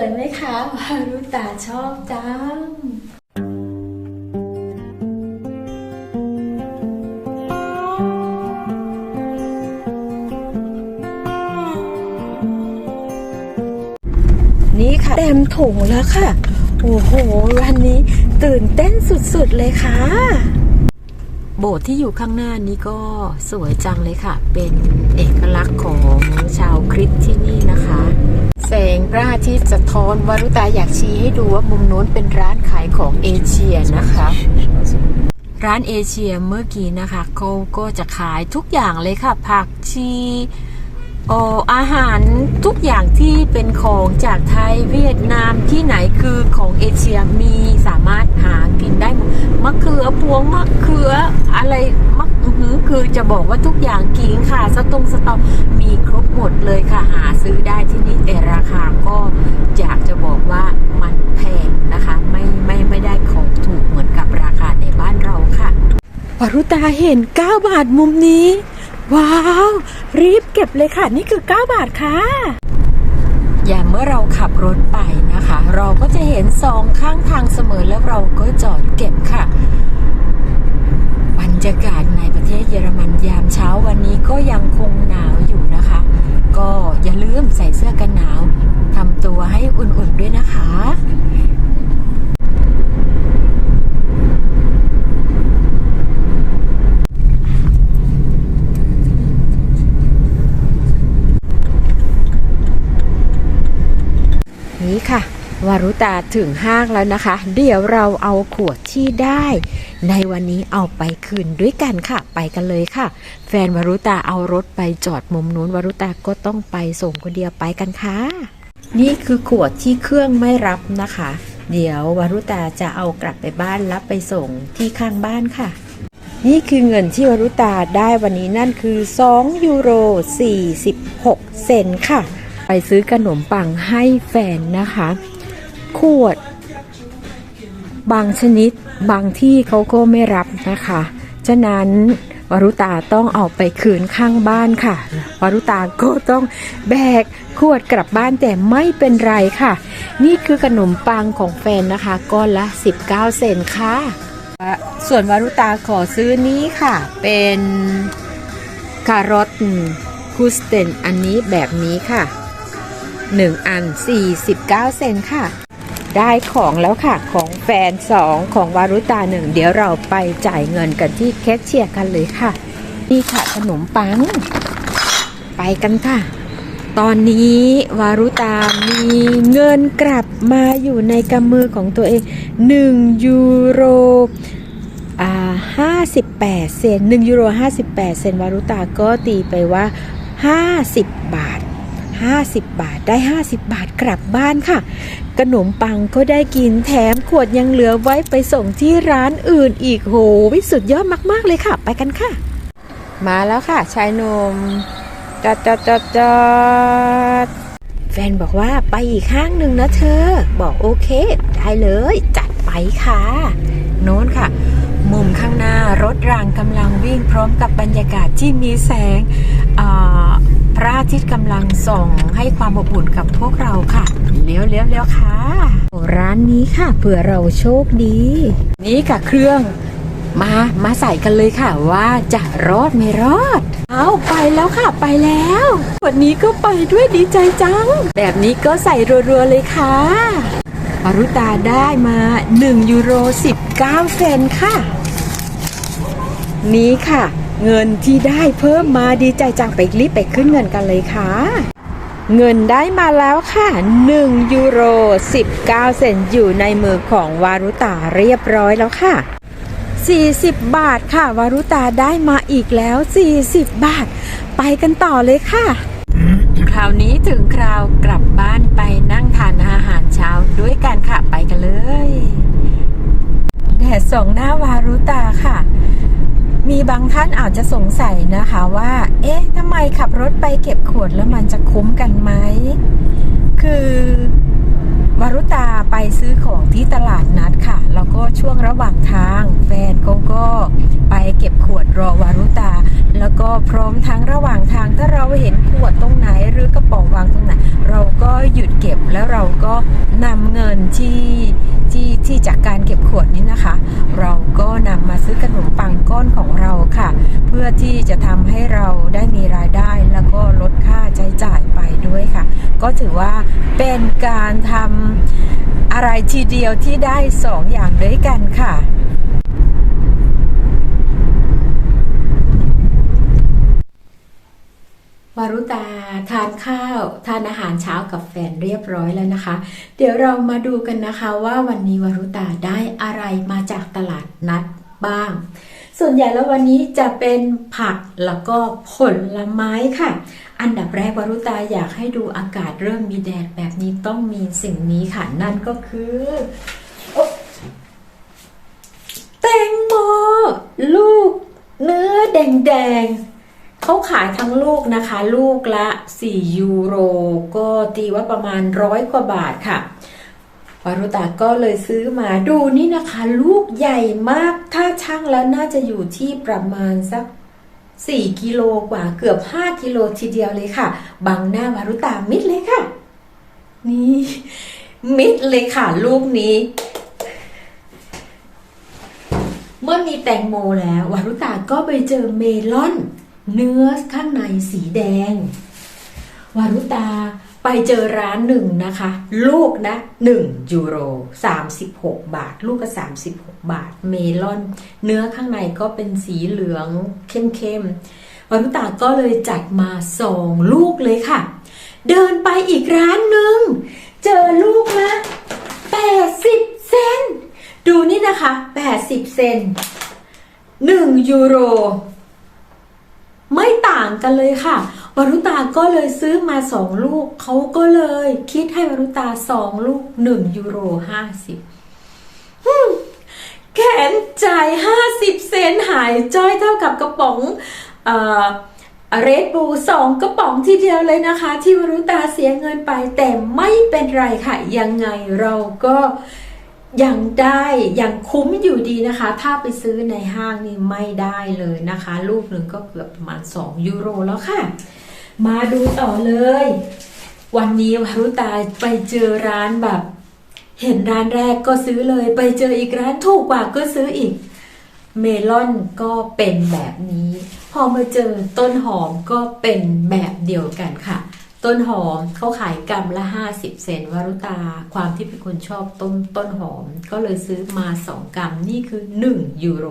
วยไหมคะวารุตาชอบจังนี่ค่ะเต็มถุงแล้วค่ะ โอ้โห วันนี้ตื่นเต้นสุดๆเลยค่ะ โบสถ์ที่อยู่ข้างหน้านี้ก็สวยจังเลยค่ะ เป็นเอกลักษณ์ของชาวคริสต์ที่นี่นะคะ แสงพระอาทิตย์สะท้อนวารุตาอยากชี้ให้ดูว่ามุมนู้นเป็นร้านขายของเอเชียนะคะ ร้านเอเชียเมื่อกี้นะคะเขาก็จะขายทุกอย่างเลยค่ะ ผักชีโออาหารทุกอย่างที่เป็นของจากไทยเวียดนามที่ไหนคือของเอเชียมีสามารถหากินได้มดมะเขือพวงมะเขืออะไรมะ อื้อหือคือจะบอกว่าทุกอย่างกิ่งค่ะ สตงสตอมีครบหมดเลยค่ะ หาซื้อได้ที่นี่แต่ราคาก็อยากจะบอกว่ามันแพงนะคะ ไม่ไม่ไม่ได้ของถูกเหมือนกับราคาในบ้านเราค่ะวารุตาเห็น 9 บาทมุมนี้ ว้าว รีบเก็บเลยค่ะ นี่คือ 9 บาทค่ะอย่าเมื่อเราขับรถไปนะคะ เราก็จะเห็นสองข้างทางเสมอแล้วเราก็จอดเก็บค่ะ บรรยากาศในประเทศเยอรมันยามเช้าวันนี้ก็ยังคงหนาวอยู่นะคะ ก็อย่าลืมใส่เสื้อกันหนาวทำตัวให้อุ่นๆด้วยนะคะนี้ค่ะ วารุตาถึงห้างแล้วนะคะ เดี๋ยวเราเอาขวดที่ได้ ในวันนี้เอาไปคืนด้วยกันค่ะ ไปกันเลยค่ะ แฟนวารุตาเอารถไปจอดมุมนู้นวารุตาก็ต้องไปส่งคนเดียวไปกันค่ะ นี่คือขวดที่เครื่องไม่รับนะคะ เดี๋ยววารุตาจะเอากลับไปบ้านรับไปส่งที่ข้างบ้านค่ะ นี่คือเงินที่วรุตาได้วันนี้นั่นคือ2ยูโร46 เซนค่ะ ไปซื้อขนมปังให้แฟนนะคะ ขวดบางชนิดบางที่เขาก็ไม่รับนะคะ ฉะนั้นวรุตาต้องเอาไปคืนข้างบ้านค่ะ วรุตาก็ต้องแบกขวดกลับบ้านแต่ไม่เป็นไรค่ะ นี่คือขนมปังของแฟนนะคะก้อนละ 19 เซนค่ะ ส่วนวรุตาขอซื้อนี้ค่ะ เป็นคารอทคูสเตนอันนี้แบบนี้ค่ะ 1 อัน 49 เซนค่ะ ได้ของแล้วค่ะ ของแฟน 2 ของวารุตา1เดี๋ยวเราไปจ่ายเงินกันที่แคชเชียร์กันเลยค่ะ นี่ค่ะขนมปัง ไปกันค่ะ ตอนนี้วารุตามีเงินกลับมาอยู่ในกำมือของตัวเอง 1 ยูโรอ่า58 เซน1ยูโร 58 เซนวารุตาก็ตีไปว่า 50 บาท 50 บาทได้ 50 บาทกลับบ้านค่ะ ขนมปังก็ได้กินแถมขวดยังเหลือไว้ไปส่งที่ร้านอื่นอีกโหวิสุดยอดมากๆเลยค่ะ ไปกันค่ะ มาแล้วค่ะ ชายหนุ่มจอดจอดจอดจอดแฟนบอกว่าไปอีกข้างหนึ่งนะเธอ บอกโอเค ได้เลย จัดไปค่ะ โน้นค่ะ มุมข้างหน้ารถรางกำลังวิ่งพร้อมกับบรรยากาศที่มีแสงอ่า ระอาทิตย์กำลังส่องให้ความอบอุ่นกับพวกเราค่ะเลี้ยวเลี้ยวเลี้ยวค่ะ ร้านนี้ค่ะเผื่อเราโชคดี นี่ค่ะเครื่องมามาใส่กันเลยค่ะว่าจะรอดไม่รอด เอาไปแล้วค่ะไปแล้ว วันนี้ก็ไปด้วยดีใจจัง แบบนี้ก็ใส่รัวๆเลยค่ะปารุตาได้มา 1 ยูโร 19 เซนต์ค่ะ นี้ค่ะ เงินที่ได้เพิ่มมาดีใจจังไปรีบไปขึ้นเงินกันเลยค่ะ เงินได้มาแล้วค่ะ 1 ยูโร 19 เซนต์อยู่ในมือของวารุตาเรียบร้อยแล้วค่ะ 40 บาทค่ะ วารุตาได้มาอีกแล้ว 40 บาท ไปกันต่อเลยค่ะ คราวนี้ถึงคราวกลับบ้านไปนั่งทานอาหารเช้าด้วยกันค่ะไปกันเลยแดดส่องหน้าวารุตาค่ะ มีบางท่านอาจจะสงสัยนะคะว่า เอ๊ะทำไมขับรถไปเก็บขวดแล้วมันจะคุ้มกันไหม คือ วารุตาไปซื้อของที่ตลาดนัดค่ะ แล้วก็ช่วงระหว่างทางแฟนเขาก็ไปเก็บขวดรอวารุตา แล้วก็พร้อมทั้งระหว่างทางถ้าเราเห็นขวดตรงไหนหรือกระป๋องวางตรงไหน เราก็หยุดเก็บแล้วเราก็นำเงินที่ที่ที่จากการเก็บขวดนี้นะคะ เราก็นำมาซื้อขนมปังก้อนของเราค่ะ เพื่อที่จะทำให้เราได้มีรายได้แล้วก็ลดค่าใช้จ่ายไปด้วยค่ะ ก็ถือว่าเป็นการทำอะไรทีเดียวที่ได้สองอย่างด้วยกันค่ะวารุตาทานข้าว ทานอาหารเช้ากับแฟนเรียบร้อยแล้วนะคะ เดี๋ยวเรามาดูกันนะคะว่าวันนี้วารุตาได้อะไรมาจากตลาดนัดบ้าง ส่วนใหญ่แล้ววันนี้จะเป็นผักแล้วก็ผลไม้ค่ะ อันดับแรกวารุตาอยากให้ดูอากาศเริ่มมีแดดแบบนี้ต้องมีสิ่งนี้ค่ะ นั่นก็คือแตงโมลูกเนื้อแดงๆเขาขายทั้งลูกนะคะ ลูกละ 4 ยูโร ก็ตีว่าประมาณร้อยกว่าบาทค่ะ วารุตาก็เลยซื้อมาดูนี่นะคะ ลูกใหญ่มาก ถ้าช่างแล้วน่าจะอยู่ที่ประมาณสัก 4 กิโลกว่าเกือบ 5 กิโลทีเดียวเลยค่ะบังหน้าวารุตามิดเลยค่ะ นี่ มิดเลยค่ะ ลูกนี้ เมื่อมีแตงโมแล้ววารุตาก็ไปเจอเมลอน เนื้อข้างในสีแดง วารุตา ไปเจอร้านหนึ่งนะคะ ลูกนะ1ยูโร36 บาท ลูกก็36 บาท เมลอน เนื้อข้างในก็เป็นสีเหลืองเข้มๆวารุตาก็เลยจัดมาสองลูกเลยค่ะ เดินไปอีกร้านหนึ่ง เจอลูกละ80 เซนดูนี่นะคะ 80 เซน1ยูโร ไม่ต่างกันเลยค่ะ วรุตาก็เลยซื้อมาสองลูก เขาก็เลยคิดให้วรุตาสองลูกหนึ่งยูโรห้าสิบแขนจ่ายห้าสิบเซนหายจ้อยเท่ากับกระป๋องเอ่อเรดบูสองกระป๋องทีเดียวเลยนะคะ ที่วรุตาเสียเงินไป แต่ไม่เป็นไรค่ะ ยังไงเราก็ยังได้ยังคุ้มอยู่ดีนะคะ ถ้าไปซื้อในห้างนี่ไม่ได้เลยนะคะ ลูกหนึ่งก็เกือบประมาณ 2 ยูโรแล้วค่ะ มาดูต่อเลย วันนี้วารุตาไปเจอร้านแบบ เห็นร้านแรกก็ซื้อเลย ไปเจออีกร้านถูกกว่าก็ซื้ออีก เมลอนก็เป็นแบบนี้ พอมาเจอต้นหอมก็เป็นแบบเดียวกันค่ะ ต้นหอมเขาขายกรัมละ 50 เซนวารุตา ความที่เป็นคนชอบต้นต้นหอม ก็เลยซื้อมา 2กรัมนี่คือ 1 ยูโร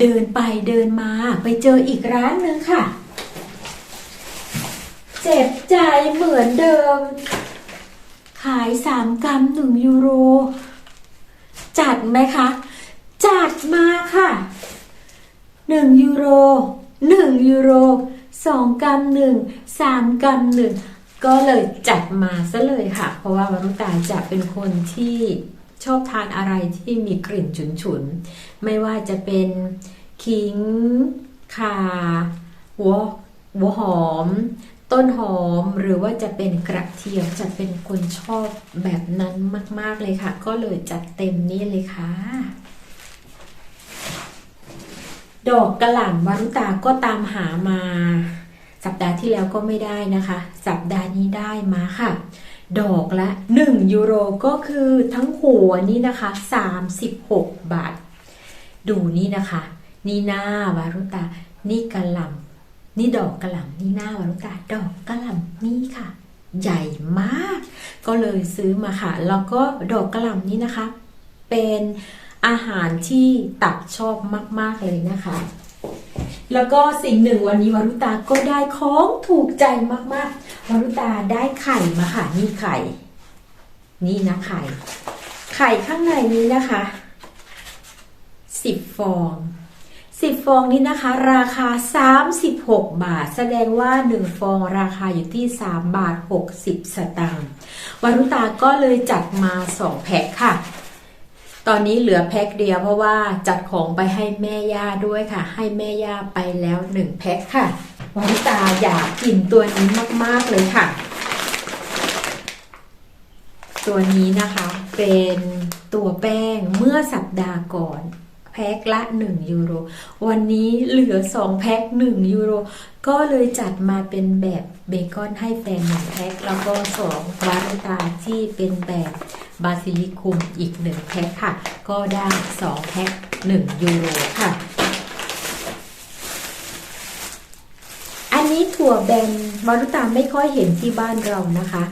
เดินไปเดินมาไปเจออีกร้านหนึ่งค่ะ เจ็บใจเหมือนเดิม ขาย3กรัม1ยูโร จัดไหมคะ จัดมาค่ะหนึ่งยูโรหนึ่งยูโรสองกรัมหนึ่งสามกรัมหนึ่งก็เลยจัดมาซะเลยค่ะ เพราะว่าวรุตาจะเป็นคนที่ชอบทานอะไรที่มีกลิ่นฉุนๆไม่ว่าจะเป็นขิงข่าหัวหัวหอม ต้นหอมหรือว่าจะเป็นกระเทียมจะเป็นคนชอบแบบนั้นมาก ๆ เลยค่ะ ก็เลยจัดเต็มนี่เลยค่ะ ดอกกระหล่ำวารุตาก็ตามหามา สัปดาห์ที่แล้วก็ไม่ได้นะคะ สัปดาห์นี้ได้มาค่ะ ดอกละ 1 ยูโรก็คือทั้งหัวนี่นะคะ 36 บาท ดูนี่นะคะ นี่หน้าวารุตา นี่กระหล่ำ นี่ดอกกระหล่ำนี่หน้าวารุตาดอกกระหล่ำนี่ค่ะ ใหญ่มาก ก็เลยซื้อมาค่ะ แล้วก็ดอกกระหล่ำนี้นะคะ เป็นอาหารที่ตักชอบมาก ๆ เลยนะคะ แล้วก็สิ่งหนึ่งวันนี้วารุตาก็ได้ของถูกใจมากๆวารุตาได้ไข่มาค่ะ นี่ไข่ นี่นะไข่ ไข่ข้างในนี้นะคะสิบฟอง สิบฟองนี้นะคะ ราคา 36 บาท แสดงว่า 1 ฟองราคาอยู่ที่ 3 บาท 60 สตางค์วารุตาก็เลยจัดมา 2 แพ็คค่ะ ตอนนี้เหลือแพ็คเดียวเพราะว่าจัดของไปให้แม่ย่าด้วยค่ะ ให้แม่ย่าไปแล้วหนึ่งแพ็คค่ะวาริตาอยากกินตัวนี้มากๆเลยค่ะ ตัวนี้นะคะเป็นตัวแป้งเมื่อสัปดาห์ก่อน แพ็คละ 1 ยูโร วันนี้เหลือ 2 แพ็ค1 ยูโร ก็เลยจัดมาเป็นแบบเบคอนให้แฟนหนึ่งแพ็คแล้วก็สองวารุตาที่เป็นแบบบาซิลิคุมอีก 1 แพ็คค่ะ ก็ได้ 2 แพ็ค1 ยูโรค่ะ อันนี้ถั่วแบนวารุตาไม่ค่อยเห็นที่บ้านเรานะคะ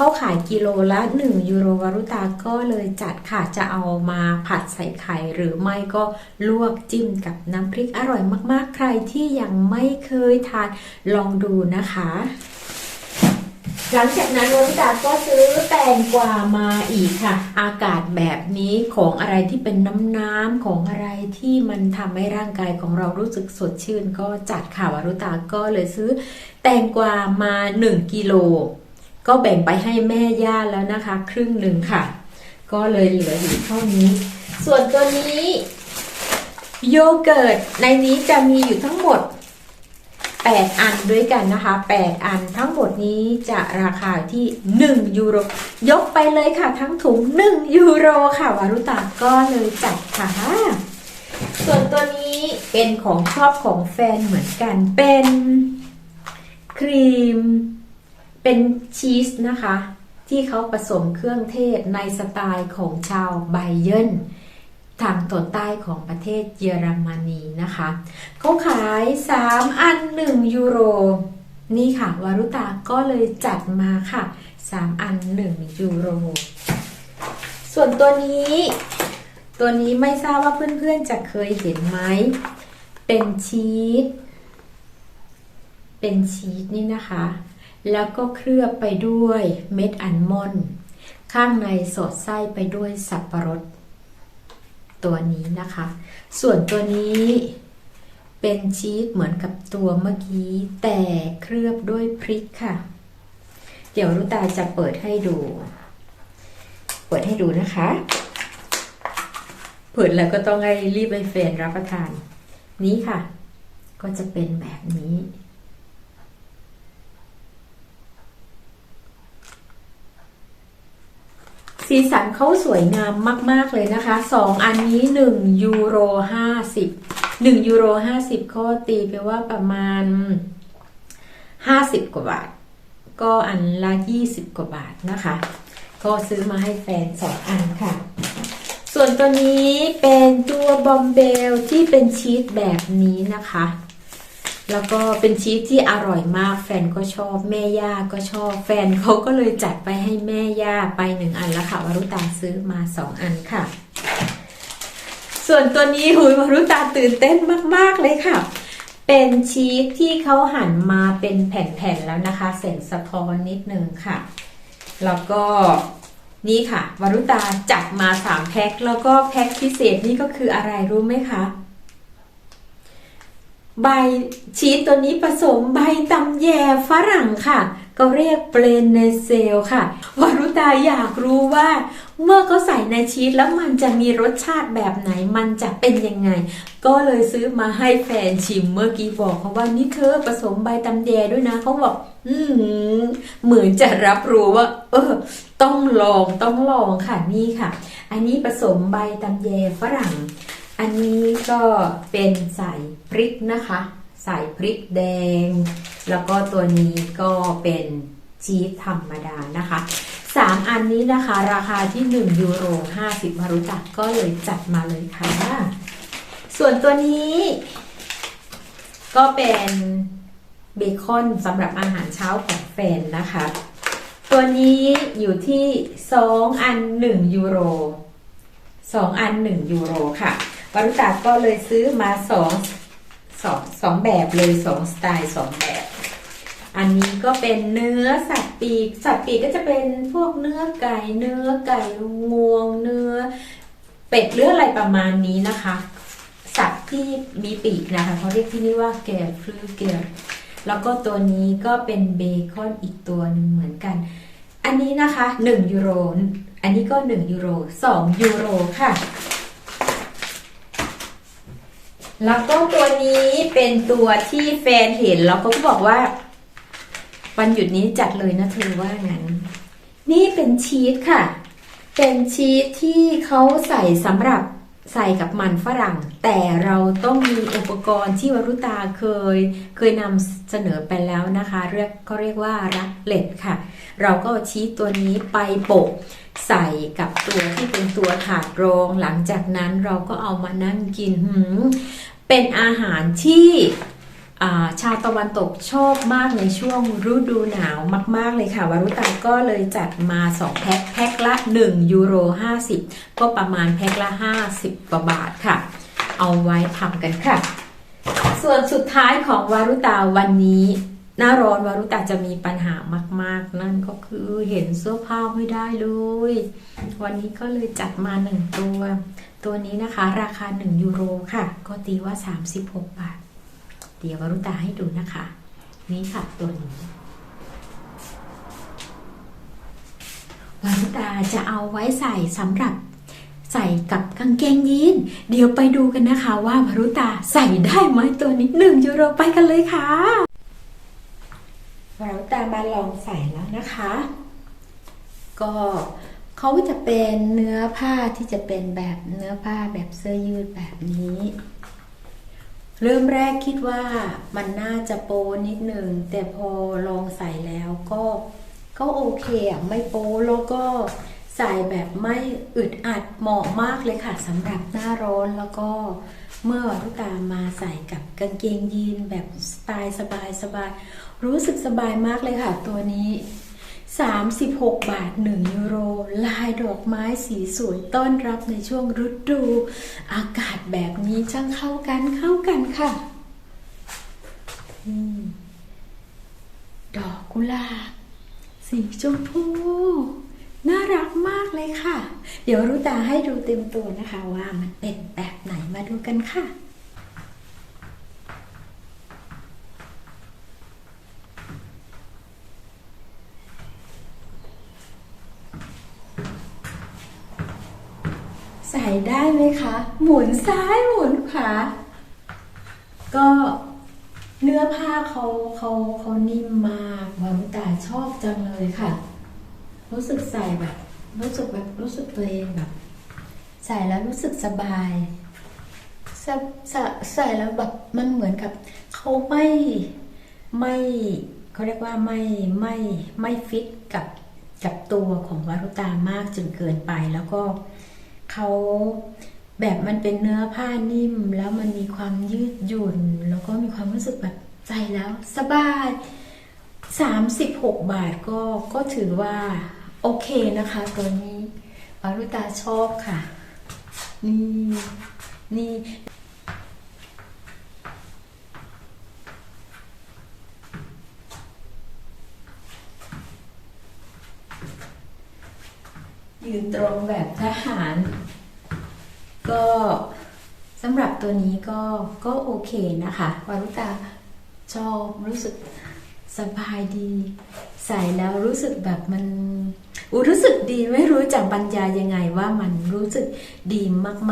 เขาขายกิโลละ 1 ยูโรวารุตาก็เลยจัดค่ะจะเอามาผัดใส่ไข่หรือไม่ก็ลวกจิ้มกับน้ำพริกอร่อยมากๆ ใครที่ยังไม่เคยทานลองดูนะคะหลังจากนั้นวารุตาก็ซื้อแตงกวามาอีกค่ะ อากาศแบบนี้ของอะไรที่เป็นน้ำน้ำของอะไรที่มันทำให้ร่างกายของเรารู้สึกสดชื่น ก็จัดค่ะวารุตาก็เลยซื้อแตงกวามา 1 กิโล ก็แบ่งไปให้แม่ย่าแล้วนะคะ ครึ่งหนึ่งค่ะ ก็เลยเหลืออยู่เท่านี้ ส่วนตัวนี้โยเกิร์ตในนี้จะมีอยู่ทั้งหมด 8 อันด้วยกันนะคะ 8 อันทั้งหมดนี้จะราคาที่ 1 ยูโร ยกไปเลยค่ะ ทั้งถุง 1 ยูโรค่ะ วารุตาก็เลยจัดค่ะ ส่วนตัวนี้เป็นของชอบของแฟนเหมือนกันเป็นครีม เป็นชีสนะคะ ที่เขาผสมเครื่องเทศในสไตล์ของชาวไบเยนทางตอนใต้ของประเทศเยอรมนีนะคะเขาขาย 3 อัน 1 ยูโร นี่ค่ะ วารุตาก็เลยจัดมาค่ะ 3 อัน 1 ยูโร ส่วนตัวนี้ ตัวนี้ไม่ทราบว่าเพื่อนๆจะเคยเห็นไหม เป็นชีสเป็นชีสนี่นะคะ แล้วก็เคลือบไปด้วยเม็ดอัลมอนด์ข้างในสอดไส้ไปด้วยสับประรด ตัวนี้นะคะ ส่วนตัวนี้เป็นชีสเหมือนกับตัวเมื่อกี้ แต่เคลือบด้วยพริกค่ะ เดี๋ยวรุตาจะเปิดให้ดู เปิดให้ดูนะคะ เปิดแล้วก็ต้องให้รีบไปแฟนรับประทาน นี้ค่ะ ก็จะเป็นแบบนี้ สีสันเขาสวยงามมาก ๆ เลยนะคะสองอันนี้ 1 ยูโร 50 1 ยูโร 50ก็ตีไปว่าประมาณ 50 กว่าบาท ก็อันละ 20 กว่าบาทนะคะ ก็ซื้อมาให้แฟนสองอันค่ะ ส่วนตัวนี้เป็นตัวบอมเบลที่เป็นชีสแบบนี้นะคะ แล้วก็เป็นชีสที่อร่อยมาก แฟนก็ชอบแม่ย่าก็ชอบ แฟนเขาก็เลยจัดไปให้แม่ย่าไปหนึ่งอันแล้วค่ะวารุตาซื้อมาสองอันค่ะ ส่วนตัวนี้หุยวารุตาตื่นเต้นมาก ๆ เลยค่ะ เป็นชีสที่เขาหั่นมาเป็นแผ่น ๆ แล้วนะคะ เส้นสะท้อนนิดนึงค่ะ แล้วก็นี่ค่ะวารุตาจัดมาสามแพ็คแล้วก็แพ็คพิเศษนี่ก็คืออะไรรู้ไหมคะ ใบชีสตัวนี้ผสมใบตำแยฝรั่งค่ะ ก็เรียกเปรนเนเซลค่ะวารุตาอยากรู้ว่า เมื่อเขาใส่ในชีสแล้วมันจะมีรสชาติแบบไหนมันจะเป็นยังไง ก็เลยซื้อมาให้แฟนชิมเมื่อกี้บอกเขาว่านี่เธอผสมใบตำแยด้วยนะเขาบอก อืมเหมือนจะรับรู้ว่า เออ ต้องลองต้องลองค่ะนี่ค่ะ อันนี้ผสมใบตำแยฝรั่ง อันนี้ก็เป็นใส่พริกนะคะใส่พริกแดง แล้วก็ตัวนี้ก็เป็นชีสธรรมดานะคะสามอันนี้นะคะ ราคาที่ 1 ยูโร 50 มารุจักก็เลยจัดมาเลยค่ะ ส่วนตัวนี้ ก็เป็นเบคอนสำหรับอาหารเช้าของแฟนนะคะ ตัวนี้อยู่ที่ 2 อัน 1 ยูโร 2 อัน 1 ยูโรค่ะ วรุตาก็เลยซื้อมา2 2 2แบบเลย2สไตล์2แบบ อันนี้ก็เป็นเนื้อสัตว์ปีก สัตว์ปีกก็จะเป็นพวกเนื้อไก่ เนื้อไก่งวง เนื้อ เป็ดเลืออะไรประมาณนี้นะคะ สัตว์ที่มีปีกนะคะเขาเรียกที่นี่ว่าแกฟลูเกลแล้วก็ตัวนี้ก็เป็นเบคอนอีกตัวหนึ่งเหมือนกัน อันนี้นะคะ 1 ยูโร อันนี้ก็ 1 ยูโร 2 ยูโรค่ะ แล้วก็ตัวนี้เป็นตัวที่แฟนเห็นแล้วก็บอกว่า วันหยุดนี้จัดเลยนะเธอว่างั้น นี่เป็นชีสค่ะ เป็นชีสที่เขาใส่สำหรับ ใส่กับมันฝรั่ง แต่เราต้องมีอุปกรณ์ที่วรุตาเคย เคยนำเสนอไปแล้วนะคะ เรียกก็เรียกว่ารักเล็ดค่ะ เราก็ชีสตัวนี้ไปโปะใส่กับตัวที่เป็นตัวถาดรอง หลังจากนั้นเราก็เอามานั่งกินหืมเป็นอาหารที่าชาวตะวันตกชอบมากในช่วงฤดูหนาวมาก ๆ เลยค่ะวรุตาก็เลยจัดมา 2 แพ็คแพ็ค ละ 1 ยูโร 50 ก็ประมาณแพ็คละ 50กว่าบาทค่ะ เอาไว้ทำกันค่ะ ส่วนสุดท้ายของวารุตาวันนี้หน้าร้อนวารุตาจะมีปัญหามาก ๆ นั่นก็คือเห็นเสื้อผ้าไม่ได้เลย วันนี้ก็เลยจัดมาหนึ่งตัว ตัวนี้นะคะราคา 1 ยูโรค่ะ ก็ตีว่า 36 บาท เดี๋ยววารุตาให้ดูนะคะ นี่ค่ะตัวนี้ วารุตาจะเอาไว้ใส่สำหรับใส่กับกางเกงยีนเดี๋ยวไปดูกันนะคะว่าวารุตาใส่ได้ไหมตัวนี้หนึ่งยูโรไปกันเลยค่ะวารุตามาลองใส่แล้วนะคะ ก็เขาจะเป็นเนื้อผ้าที่จะเป็นแบบเนื้อผ้าแบบเสื้อยืดแบบนี้ เริ่มแรกคิดว่ามันน่าจะโปนิดหนึ่งแต่พอลองใส่แล้วก็ ก็โอเคอะไม่โป๊แล้วก็ใส่แบบไม่อึดอัดเหมาะมากเลยค่ะสำหรับหน้าร้อนแล้วก็เมื่อวันทุกตามาใส่กับกางเกงยีนแบบสไตล์สบายสบายรู้สึกสบายมากเลยค่ะ ตัวนี้ 36 บาท 1 ยูโร ลายดอกไม้สีสวยต้อนรับในช่วงฤดู อากาศแบบนี้ช่างเข้ากันเข้ากันค่ะนี่ดอกกุหลาบ สีชมพู น่ารักมากเลยค่ะ เดี๋ยวรุตาให้ดูเต็มตัวนะคะว่ามันเป็นแบบไหนมาดูกันค่ะใส่ได้ไหมคะ หมุนซ้ายหมุนขวา ก็ เนื้อผ้าเขาเขาเขานิ่มมากวารุตาชอบจังเลยค่ะ รู้สึกใส่แบบ รู้สึกแบบรู้สึกตัวเองแบบ ใส่แล้วรู้สึกสบายใส่ใส่ใส่แล้วแบบมันเหมือนกับเขาไม่ไม่เขาเรียกว่าไม่ไม่ไม่ฟิตกับกับตัวของวารุตามากจนเกินไป แล้วก็เขา แบบมันเป็นเนื้อผ้านิ่ม แล้วมันมีความยืดหยุ่น แล้วก็มีความรู้สึกแบบใจแล้วสบาย 36 บาทก็ก็ถือว่า โอเคนะคะ ตัวนี้วารุตาชอบค่ะ นี่นี่ยืนตรงแบบทหาร ก็สำหรับตัวนี้ก็ก็โอเคนะคะวารุตาชอบรู้สึกสบายดี ใส่แล้วรู้สึกแบบมันอูรู้สึกดีไม่รู้จะบรรยายยังไงว่ามันรู้สึกดี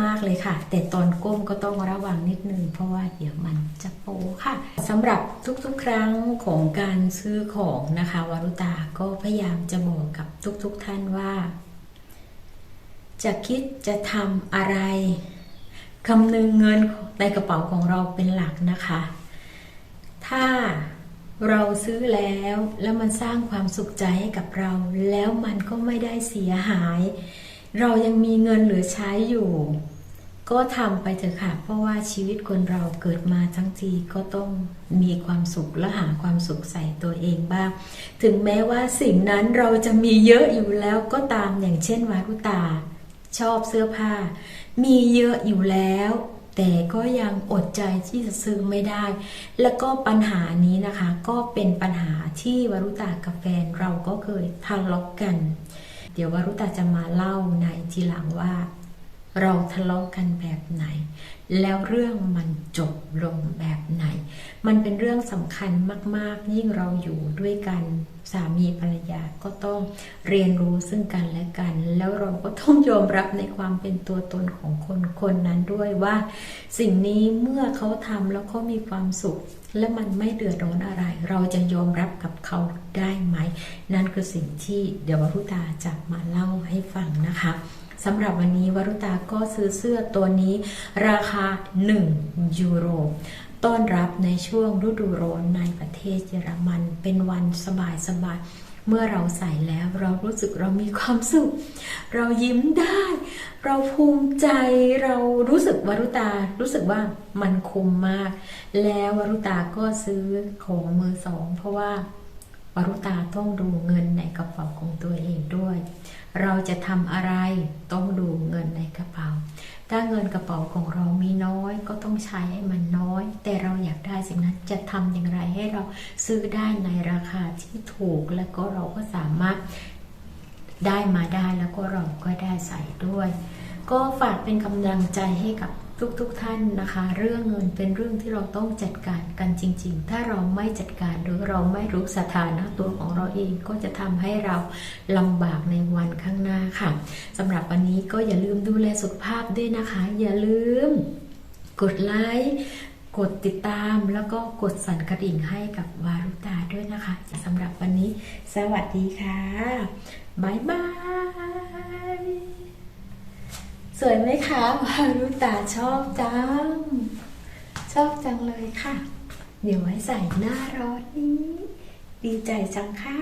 มาก ๆ เลยค่ะ แต่ตอนก้มก็ต้องระวังนิดนึง เพราะว่าเดี๋ยวมันจะโป๊ค่ะสำหรับทุกๆ ครั้งของการซื้อของนะคะวารุตาก็พยายามจะบอกกับทุก ๆ ท่านว่า จะคิดจะทำอะไรคำนึงเงินในกระเป๋าของเราเป็นหลักนะคะ ถ้าเราซื้อแล้วแล้วมันสร้างความสุขใจให้กับเรา แล้วมันก็ไม่ได้เสียหาย เรายังมีเงินเหลือใช้อยู่ ก็ทำไปเถอะค่ะ เพราะว่าชีวิตคนเราเกิดมาทั้งทีก็ต้องมีความสุขและหาความสุขใส่ตัวเองบ้าง ถึงแม้ว่าสิ่งนั้นเราจะมีเยอะอยู่แล้วก็ตามอย่างเช่นวารุตา ชอบเสื้อผ้า มีเยอะอยู่แล้ว แต่ก็ยังอดใจที่จะซื้อไม่ได้ แล้วก็ปัญหานี้นะคะ ก็เป็นปัญหาที่วรุตากับแฟนเราก็เคยทะเลาะกัน เดี๋ยววรุตาจะมาเล่าในทีหลังว่า เราทะเลาะกันแบบไหน แล้วเรื่องมันจบลงแบบไหน มันเป็นเรื่องสำคัญมาก ๆ ยิ่งเราอยู่ด้วยกันสามีภรรยาก็ต้องเรียนรู้ซึ่งกันและกัน แล้วเราก็ต้องยอมรับในความเป็นตัวตนของคนคนนั้นด้วยว่า สิ่งนี้เมื่อเขาทำแล้วเขามีความสุข และมันไม่เดือดร้อนอะไร เราจะยอมรับกับเขาได้ไหม นั่นคือสิ่งที่เดี๋ยววรุตาจะมาเล่าให้ฟังนะคะ สำหรับวันนี้วรุตาก็ซื้อเสื้อตัวนี้ ราคา 1 ยูโร ต้อนรับในช่วงฤดูร้อนในประเทศเยอรมัน เป็นวันสบายสบายๆเมื่อเราใส่แล้วเรารู้สึกเรามีความสุข เรายิ้มได้ เราภูมิใจ เรารู้สึกวรุตา รู้สึกว่ามันคุ้มมาก แล้ววรุตาก็ซื้อของมือสอง เพราะว่าวรุตาต้องดูเงินในกระเป๋าของตัวเองด้วย เราจะทำอะไรต้องดูเงินในกระเป๋า ถ้าเงินกระเป๋าของเรามีน้อยก็ต้องใช้ให้มันน้อย แต่เราอยากได้สิ่งนั้นจะทำอย่างไรให้เราซื้อได้ในราคาที่ถูกและก็เราก็สามารถได้มาได้แล้วก็เราก็ได้ใส่ด้วย ก็ฝากเป็นกำลังใจให้กับ ทุกๆทท่านนะคะ เรื่องเงินเป็นเรื่องที่เราต้องจัดการกันจริง ๆ ถ้าเราไม่จัดการหรือเราไม่รู้สถานะตัวของเราเองก็จะทำให้เราลำบากในวันข้างหน้าค่ะสำหรับวันนี้ก็อย่าลืมดูแลสุขภาพด้วยนะคะ อย่าลืม กดไลค์กดติดตามแล้วก็กดสั่นกระดิ่งให้กับวารุตาด้วยนะคะสำหรับวันนี้ สวัสดีค่ะ บ๊ายบาย สวยไหมคะวารุตาชอบจัง ชอบจังเลยค่ะ เดี๋ยวไว้ใส่หน้าร้อนนี้ ดีใจจังค่ะ